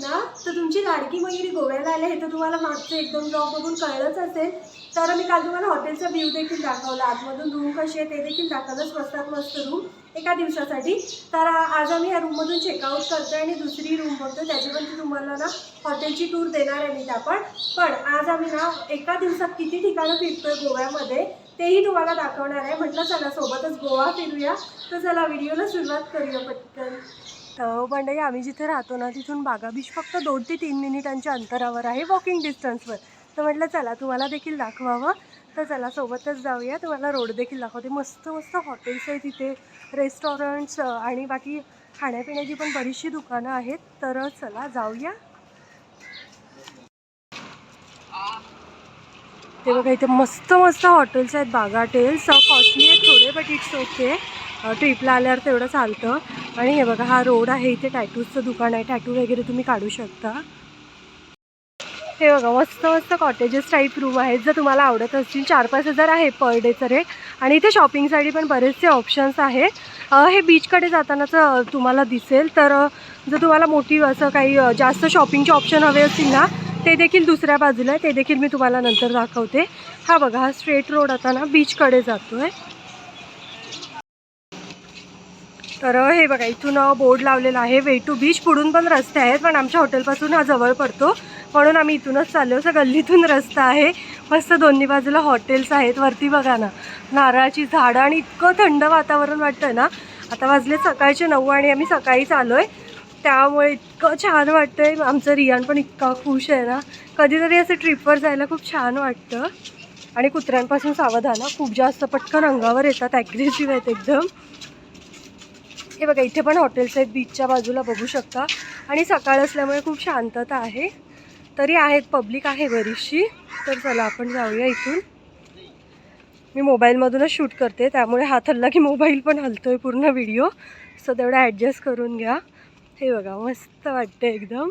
ना तर तुमची गाडकी वगैरे गोव्याला आले तर तुम्हाला मागचं दोन ब्लॉग बघून कळलंच असेल. तर मी काल तुम्हाला हॉटेलचा व्ह्यू देखील दाखवला. आतमधून रूम कशी आहे ते देखील दाखवलं. स्वस्तात मस्त रूम एका दिवसासाठी. तर आज आम्ही ह्या रूममधून चेकआउट करतो आणि दुसरी रूम बघतो त्याच्यावरती तुम्हाला ना हॉटेलची टूर देणार आहे मी त्या पण. पण आज आम्ही ना एका दिवसात किती ठिकाणं फिरतोय गोव्यामध्ये तेही तुम्हाला दाखवणार आहे. म्हटलं चला सोबतच गोवा फिरूया. तर चला व्हिडिओला सुरुवात करूया पटकन. पण मंडळी आम्ही जिथे राहतो ना तिथून बागा बीच फक्त दोन ते तीन मिनिटांच्या अंतरावर आहे वॉकिंग डिस्टन्सवर तर म्हटलं चला तुम्हाला देखील दाखवावं. तर चला सोबतच जाऊया. तुम्हाला रोड देखील दाखवते. मस्त मस्त हॉटेल्स आहे तिथे रेस्टॉरंट्स आणि बाकी खाण्यापिण्याची पण बरीचशी दुकानं आहेत. तर चला जाऊया. ते बघा इथे मस्त मस्त हॉटेल्स आहेत. बागाटेल्स कॉस्टली आहेत. थोडे बट इट्स ओके ट्रिपला आल्यावर तेवढं चालतं. आणि हे बघा हा रोड आहे इथे टॅटूजचं दुकान आहे. टॅटू वगैरे तुम्ही काढू शकता. हे बघा मस्त मस्त कॉटेजेस टाईप रूम आहेत. जर तुम्हाला आवडत असतील चार पाच हजार आहे पर डेचं रेट आणि इथे शॉपिंगसाठी पण बरेचसे ऑप्शन्स आहेत हे बीचकडे जातानाचं तुम्हाला दिसेल तर जर तुम्हाला मोठी असं काही जास्त शॉपिंगचे ऑप्शन हवे असतील ना ते देखील दुसऱ्या बाजूला आहे. ते देखील मी तुम्हाला नंतर दाखवते. हा बघा हा स्ट्रेट रोड आता ना बीचकडे जातो आहे तर हे बघा इथून बोर्ड लावलेला आहे. वे टू बीच पुढून पण रस्ते आहेत पण आमच्या हॉटेलपासून हा जवळ पडतो. म्हणून आम्ही इथूनच चाललो. असं गल्लीतून रस्ता आहे. मस्त दोन्ही बाजूला हॉटेल्स आहेत. वरती बघा ना नारळाची झाडं आणि इतकं थंड वातावरण वाटतं ना. आता वाजले सकाळचे नऊ आणि आम्ही सकाळीच आलो आहे त्यामुळे इतकं छान वाटतं आहे आमचं रियान पण इतका खुश आहे ना. कधीतरी असं ट्रिपवर जायला खूप छान वाटतं. आणि कुत्र्यांपासून सावधान. खूप जास्त पटकन अंगावर येतात. ॲग्रेसिव्ह आहेत एकदम. हे बघा इथे पण हॉटेल्स आहेत बीचच्या बाजूला बघू शकता. आणि सकाळ असल्यामुळे खूप शांतता आहे. तरी आहेत पब्लिक आहे बरीचशी. तर चला आपण जाऊया इथून. मी मोबाईलमधूनच शूट करते त्यामुळे हात हल्ला की मोबाईल पण हलतोय पूर्ण व्हिडिओ सो तेवढं ॲडजस्ट करून घ्या. हे बघा मस्त वाटतं एकदम.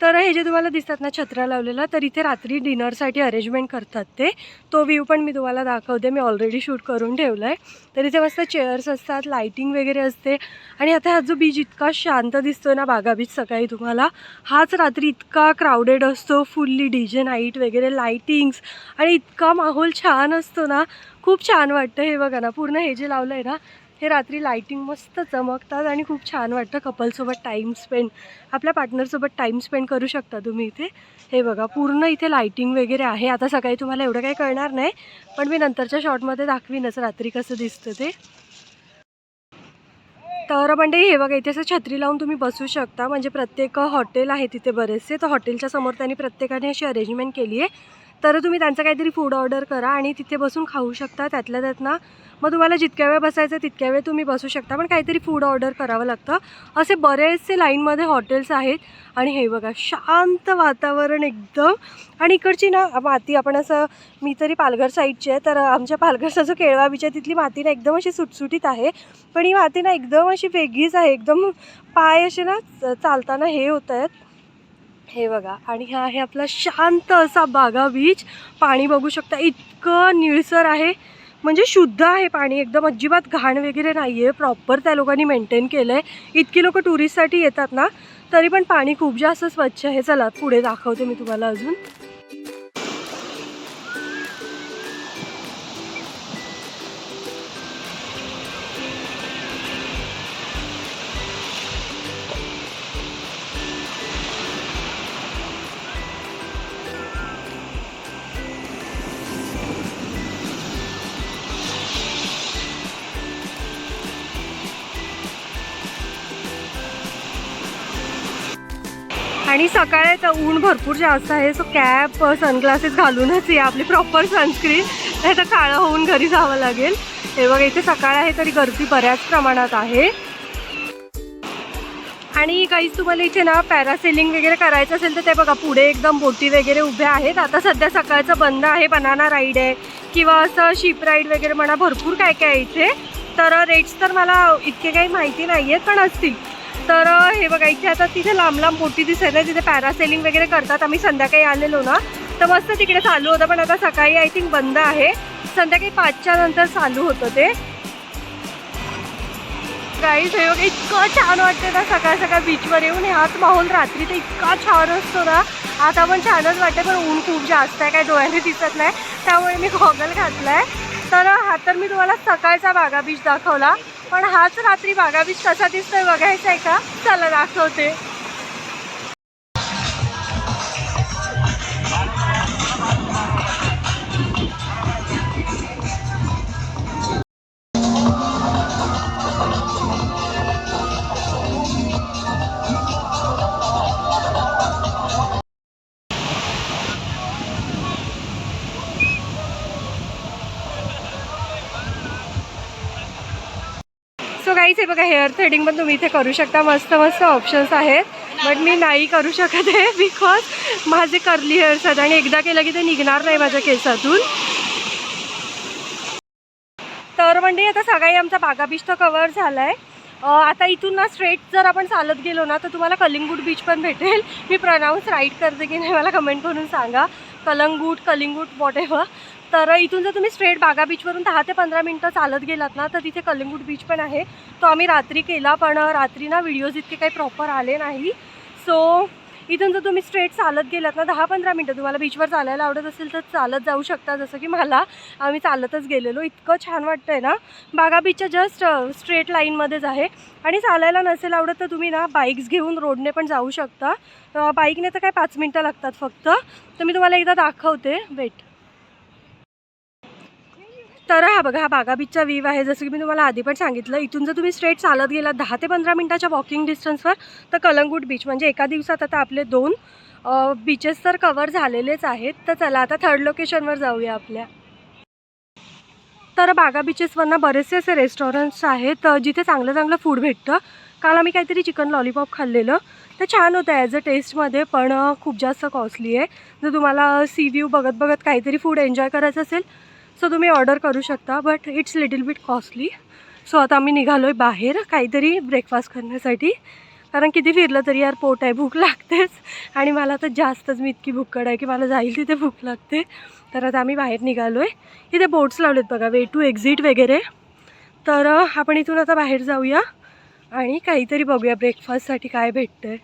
तर हे जे तुम्हाला दिसतात ना छत्र्या लावलेला तर इथे रात्री डिनरसाठी अरेंजमेंट करतात ते. तो व्ह्यू पण मी तुम्हाला दाखवते. मी ऑलरेडी शूट करून ठेवला आहे तर इथे मस्त चेअर्स असतात लाइटिंग वगैरे असते. आणि आता हा जो बीच इतका शांत दिसतो ना बागा बीच सकाळी तुम्हाला. हाच रात्री इतका क्राऊडेड असतो फुल्ली डी जे नाईट वगैरे लाईटिंग्स आणि इतका माहोल छान असतो ना. खूप छान वाटतं हे बघा ना. पूर्ण हे जे लावलं आहे ना हे रात्री लाईटिंग मस्त चमकतात आणि खूप छान वाटतं. कपलसोबत टाईम स्पेंड आपल्या पार्टनरसोबत टाईम स्पेंड करू शकता तुम्ही इथे. हे बघा पूर्ण इथे लाईटिंग वगैरे आहे. आता सकाळी तुम्हाला एवढं काही कळणार नाही पण मी नंतरच्या शॉटमध्ये दाखवीनच रात्री कसं दिसतं ते. तर म्हणजे हे बघा इथे असं छत्री लावून तुम्ही बसू शकता. म्हणजे प्रत्येक हॉटेल आहे तिथे बरेचसे. तर हॉटेलच्या समोर त्यांनी प्रत्येकाने अशी अरेंजमेंट केली आहे तर तुम्ही त्यांचं काहीतरी फूड ऑर्डर करा आणि तिथे बसून खाऊ शकता. त्यातल्या त्यात ना मग तुम्हाला जितक्या वेळ बसायचं तितक्या वेळ तुम्ही बसू शकता. पण काहीतरी फूड ऑर्डर करावं लागतं. असे बरेचसे लाईनमध्ये हॉटेल्स आहेत. आणि हे बघा शांत वातावरण एकदम. आणि इकडची ना माती आपण असं मी तरी पालघर साईडची आहे तर आमच्या पालघरचा जो केळवा बीच आहे तिथली माती ना एकदम अशी सुटसुटीत आहे. पण ही माती ना एकदम अशी वेगळीच आहे. एकदम पाय असे ना चालताना हे होत आहेत. हे बघा आणि हा आहे आपला शांत असा बागा बीच पाणी बघू शकता इतकं निळसर आहे. म्हणजे शुद्ध आहे पाणी एकदम अजिबात घाण वगैरे नाही आहे प्रॉपर त्या लोकांनी मेंटेन केलं आहे इतकी लोक टुरिस्टसाठी येतात ना तरी पण पाणी खूप जास्त स्वच्छ आहे. चला पुढे दाखवते मी तुम्हाला अजून. आणि सकाळी तर ऊन भरपूर जास्त आहे सो कॅप सनग्लासेस घालूनच या आपली प्रॉपर सनस्क्रीन नाही तर काळं होऊन घरी जावं लागेल. हे बघा इथे सकाळ आहे तरी गर्दी बऱ्याच प्रमाणात आहे. आणि काहीच तुम्हाला इथे ना पॅरासेलिंग वगैरे करायचं असेल तर ते बघा पुढे एकदम बोटी वगैरे उभ्या आहेत. आता सध्या सकाळचं बंद आहे बनाना राईड आहे. किंवा असं शिप राईड वगैरे म्हणा भरपूर काय काय आहे इथे. तर रेट्स तर मला इतके काही माहिती नाही आहेत पण असतील. तर हे बघा इथे आता तिथे लांब लांब बोटी दिसत आहे तिथे पॅरासेलिंग वगैरे करतात. आम्ही संध्याकाळी आलेलो ना तर मस्त तिकडे चालू होतं पण आता सकाळी आय थिंक बंद आहे. संध्याकाळी पाचच्या नंतर चालू होतं ते. गाईज हे बघा इतकं छान वाटतं ना सकाळ सकाळ बीचवर येऊन हात माहोल रात्री तर इतका छान असतो ना. आता पण छानच वाटतं पण ऊन खूप जास्त आहे काय डोळ्याने दिसत नाही. त्यामुळे मी गॉगल घातलाय. तर हा तर मी तुम्हाला सकाळचा बागा बीच दाखवला. पण हाच रात्री बागा बीच कसा दिसतोय बघायचा आहे का? चला दाखवते. बघा हेअर थ्रेडिंग पण तुम्ही इथे करू शकता. मस्त मस्त ऑप्शन्स आहेत. बट मी नाही करू शकत आहे बिकॉज माझे कर्ली हेअर्स आहेत आणि एकदा केलं की ते निघणार नाही माझ्या केसातून. तर म्हणजे आता सगळाही आमचा बागा बीच तर कवर झाला आहे आता इथून ना स्ट्रेट जर आपण चालत गेलो ना तर तुम्हाला कलिंगूट बीच पण भेटेल. मी प्रनाऊन्स राईट करते की नाही मला कमेंट करून सांगा. कलंगूट कलिंगूट वॉट एव्हर तर इथून जर तुम्ही स्ट्रेट बागा बीचवरून दहा ते पंधरा मिनटं चालत गेलात ना तर तिथे कलिंगूट बीच पण आहे. तो आम्ही रात्री केला पण रात्री ना व्हिडिओज इतके काही प्रॉपर आले नाही. सो इथून जर तुम्ही स्ट्रेट चालत गेलात ना दहा पंधरा मिनटं तुम्हाला बीचवर चालायला आवडत असेल तर चालत जाऊ शकता. जसं की मला आम्ही चालतच गेलेलो. इतकं छान वाटतं आहे ना. बागा बीचच्या जस्ट स्ट्रेट लाईनमध्येच आहे. आणि चालायला नसेल आवडत तर तुम्ही ना बाईक्स घेऊन रोडने पण जाऊ शकता. बाईकने तर काय पाच मिनटं लागतात फक्त. तर मी तुम्हाला एकदा दाखवते. वेट तर हा बघा हा बागा बीचचा व्ह्यू आहे. जसं की मी तुम्हाला आधी पण सांगितलं इथून जर तुम्ही स्ट्रेट चालत गेला दहा ते पंधरा मिनटाच्या वॉकिंग डिस्टन्सवर तर कलंगूट बीच म्हणजे एका दिवसात आता आपले दोन बीचेस तर कवर झालेलेच आहेत. तर चला आता थर्ड लोकेशनवर जाऊया आपल्या. तर बागा बीचेसवरनं बरेचसे असे रेस्टॉरंट्स आहेत जिथे चांगलं चांगलं फूड भेटतं. काल आम्ही काहीतरी चिकन लॉलीपॉप खाल्लेलं. तर छान होतं ॲज अ टेस्टमध्ये पण खूप जास्त कॉस्टली आहे. जर तुम्हाला सी व्ह्यू बघत बघत काहीतरी फूड एन्जॉय करायचं असेल सो तुम्ही ऑर्डर करू शकता but it's little bit costly so आता आम्ही निघालो आहे बाहेर काहीतरी ब्रेकफास्ट करण्यासाठी. कारण किती फिरलं तरी यार पोट आहे भूक लागतेच. आणि मला तर जास्तच मी इतकी भूकड आहे की मला जाईल तिथे भूक लागते. तर आता आम्ही बाहेर निघालो आहे इथे बोट्स लावलेत बघा वे टू एक्झिट वगैरे. तर आपण इथून आता बाहेर जाऊया. आणि काहीतरी बघूया ब्रेकफास्टसाठी काय भेटतं आहे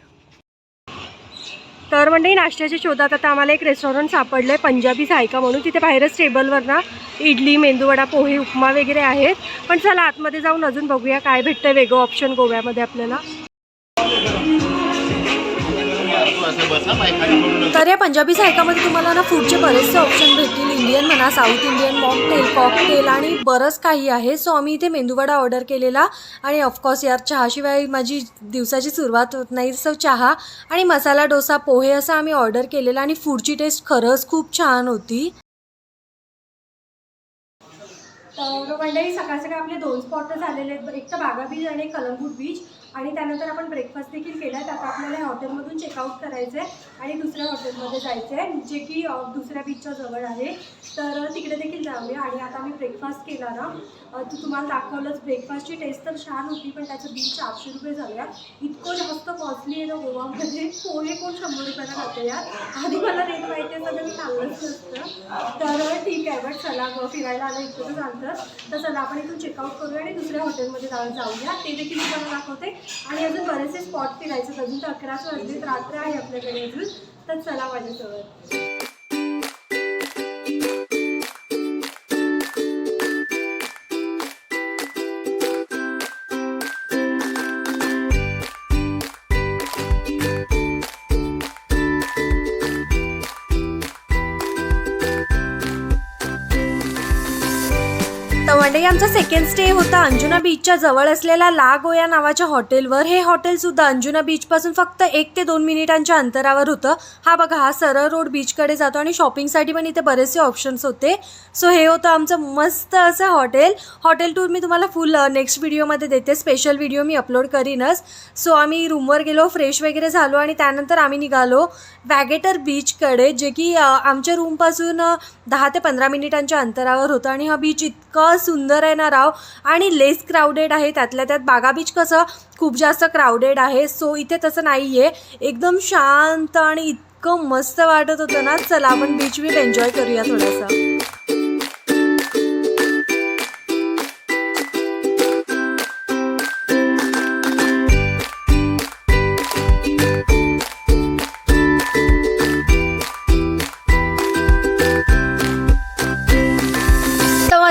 तर म्हणजे नाश्त्याच्या शोधात आता आम्हाला एक रेस्टॉरंट सापडलं आहे पंजाबी सायका म्हणून. तिथे बाहेरच टेबलवर ना इडली मेंदूवडा पोहे उपमा वगैरे आहेत. पण चला आतमध्ये जाऊन अजून बघूया काय भेटतं वेगळं ऑप्शन गोव्यामध्ये आपल्याला. तर या पंजाबी सायकामध्ये तुम्हाला ना फूडचे बरेचसे ऑप्शन भेटतील. इंडियन म्हणा साऊथ इंडियन मॉकटेल कॉकटेल आणि बरंच काही आहे. सो आम्ही इथे मेंदूवडा ऑर्डर केलेला. आणि ऑफकोर्स यार चहाशिवाय माझी दिवसाची सुरुवात होत नाही सो चहा आणि मसाला डोसा पोहे असं आम्ही ऑर्डर केलेला. आणि फूडची टेस्ट खरंच खूप छान होती. तर मंडळी सकाळ सकाळ आपले दोन स्पॉट झालेले आहेत. एक तर बागा बीच आणि कलंगूट बीच आणि त्यानंतर आपण ब्रेकफास्ट देखील केला आहे. आता आपल्याला या हॉटेलमधून चेकआउट करायचं आहे आणि दुसऱ्या हॉटेलमध्ये जायचं आहे जे की दुसऱ्या बीचच्या जवळ आहे. तर तिकडे देखील जाऊया आणि आता आम्ही ब्रेकफास्ट केला ना तू तुम्हाला दाखवलंच ब्रेकफास्टची टेस्ट तर छान होती पण त्याचं बिल चारशे रुपये झालं इतकं जास्त कॉस्टली आहे ना गोवामध्ये. पोहे कोण शंभर रुपयाला खातं यार? आधी मला रेट माहिती आहे तर मी खाल्लंच नसतं तर ठीक आहे बट चला गं फिरायला आलं इतकं तर चालतं तर चला आपण इथून चेकआउट करूया आणि दुसऱ्या हॉटेलमध्ये जाऊन जाऊया. ते देखील मी तुम्हाला दाखवते. आणि अजून बरेचसे स्पॉट फिरायचे अजून तर अकराच वाजलेत रात्र आहे आपल्याकडे अजून. तर चला माझ्यासोबत. पांडे यांचा आमचा सेकंड स्टे होता. अंजुना बीचच्या जवळ असलेल्या ला गोया नावाच्या हॉटेलवर हे हॉटेल सुद्धा अंजुना बीचपासून फक्त एक ते दोन मिनिटांच्या अंतरावर होतं. हा बघा हा सरळ रोड बीचकडे जातो आणि शॉपिंगसाठी पण इथे बरेचसे ऑप्शन्स होते. सो हे होतं आमचं मस्त असं हॉटेल हॉटेल टूर मी तुम्हाला फुल नेक्स्ट व्हिडिओमध्ये देते. स्पेशल व्हिडिओ मी अपलोड करीनच. सो आम्ही रूमवर गेलो फ्रेश वगैरे झालो आणि त्यानंतर आम्ही निघालो वॅगेटर बीचकडे जे की आमच्या रूमपासून दहा ते पंधरा मिनिटांच्या अंतरावर होतं. आणि हा बीच इतका सुंदर सुंदर आहे ना राव? आणि लेस क्राऊडेड आहे त्यातल्या त्यात बागा बीच कसं? खूप जास्त क्राऊडेड आहे. सो इथे तसं नाही आहे एकदम शांत आणि इतकं मस्त वाटत होतं ना. चला आपण बीच विल एन्जॉय करूया थोडंसं.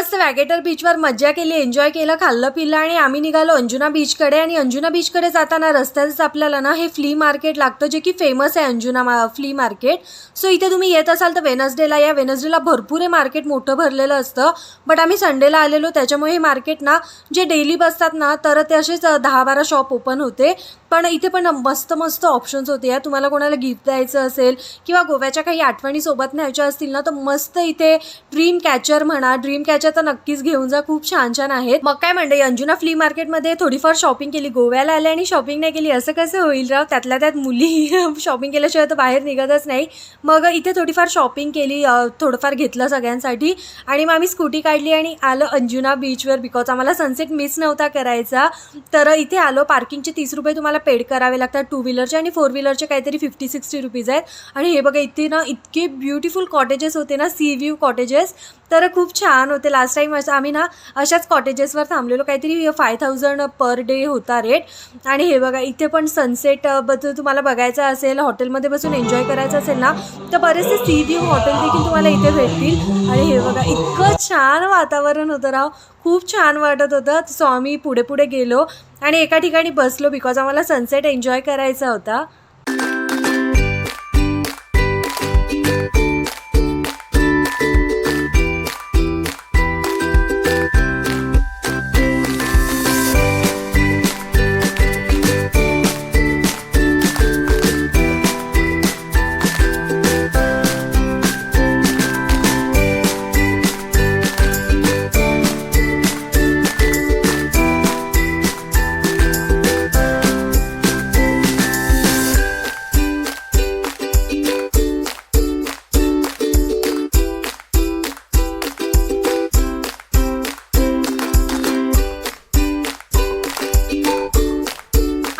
वॅगेटर बीचवर मज्जा केली एन्जॉय केलं खाल्लं पिल्लं आणि आम्ही निघालो अंजुना बीचकडे आणि अंजुना बीचकडे जाताना रस्त्यातच आपल्याला ना हे फ्ली मार्केट लागतं जे की फेमस आहे अंजुना मा फ्ली मार्केट. सो इथे तुम्ही येत असाल तर वेनसडेला या. वेनसडेला भरपूर हे मार्केट मोठं भरलेलं असतं. बट आम्ही संडेला आलेलो त्याच्यामुळे हे मार्केट ना जे डेली बसतात ना तर ते असेच दहा बारा शॉप ओपन होते. पण इथे पण मस्त मस्त ऑप्शन्स होते या तुम्हाला कोणाला गिफ्ट द्यायचं असेल किंवा गोव्याच्या काही आठवणी सोबत न्यायच्या असतील ना तर मस्त इथे ड्रीम कॅचर म्हणा. ड्रीम कॅचर तर नक्कीच घेऊन जा. खूप छान छान आहेत. मग काय म्हणते अंजुना फ्ली मार्केटमध्ये थोडीफार शॉपिंग केली. गोव्याला आले आणि शॉपिंग नाही केली. असं कसं होईल राव? त्यातल्या त्यात मुली शॉपिंग केल्याशिवाय तर बाहेर निघतच नाही. मग इथे थोडीफार शॉपिंग केली थोडंफार घेतलं सगळ्यांसाठी. आणि मग आम्ही स्कूटी काढली आणि आलं अंजुना बीचवर बिकॉज आम्हाला सनसेट मिस नव्हता करायचा. तर इथे आलो. पार्किंगचे तीस रुपये तुम्हाला पेड करावे लागतात. टू व्हीलरचे आणि फोर व्हीलरचे काहीतरी फिफ्टी सिक्स्टी रुपीज आहेत. आणि हे बघा इथे ना इतके ब्युटिफुल कॉटेजेस होते ना सी व्ह्यू कॉटेजेस तर खूप छान होते. लास्ट टाईम असं आम्ही ना अशाच कॉटेजेसवर थांबलेलो. काहीतरी फाय थाउजंड पर डे होता रेट आणि हे बघा इथे पण सनसेटबद्दल तुम्हाला बघायचं असेल हॉटेलमध्ये बसून एन्जॉय करायचं असेल ना तर बरेचसे सी व्ह्यू हॉटेल देखील तुम्हाला इथे भेटतील. आणि हे बघा इतकं छान वातावरण होतं राव. खूप छान वाटत होतं. सो आम्ही पुढे पुढे गेलो. आणि एका ठिकाणी बसलो बिकॉज आम्हाला सनसेट एन्जॉय करायचा होता.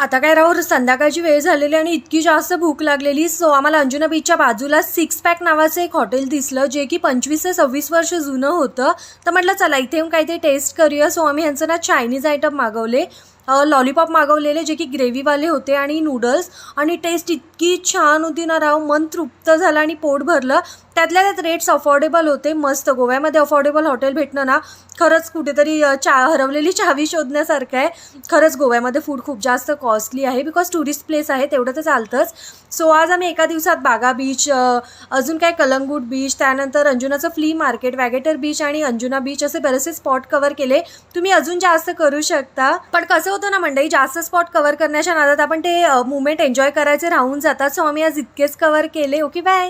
आता काय राहू संध्याकाळची वेळ झालेली आणि इतकी जास्त भूक लागलेली सो आम्हाला अंजुना बीचच्या बाजूला सिक्स पॅक नावाचं एक हॉटेल दिसलं जे की पंचवीस ते सव्वीस वर्ष जुनं होतं. तर म्हटलं चला इथे येऊन काहीतरी टेस्ट करूया. सो आम्ही ह्यांचं ना चायनीज आयटम मागवले लॉलीपॉप मागवलेले जे की ग्रेव्हीवाले होते आणि नूडल्स आणि टेस्ट इतकी छान होती ना राव मन तृप्त झालं आणि पोट भरलं. त्यातल्या त्यात रेट्स अफोर्डेबल होते मस्त. गोव्यामध्ये अफोर्डेबल हॉटेल भेटणं ना खरंच कुठेतरी चा हरवलेली चावी शोधण्यासारखं आहे. खरंच गोव्यामध्ये फूड खूप जास्त कॉस्टली आहे बिकॉज टुरिस्ट प्लेस आहे तेवढं तर चालतंच. सो आज आम्ही एका दिवसात बागा बीच अजून काय कलंगूट बीच त्यानंतर अंजुनाचं फ्ली मार्केट वॅगेटर बीच आणि अंजुना बीच असे बरेचसे स्पॉट कव्हर केले. तुम्ही अजून जास्त करू शकता. पण कसं होतं ना मंडळी जास्त स्पॉट कव्हर करण्याच्या नादात आपण ते मुवमेंट एन्जॉय करायचे राहून जातात. सो आम्ही आज इतकेच कव्हर केले. Okay bye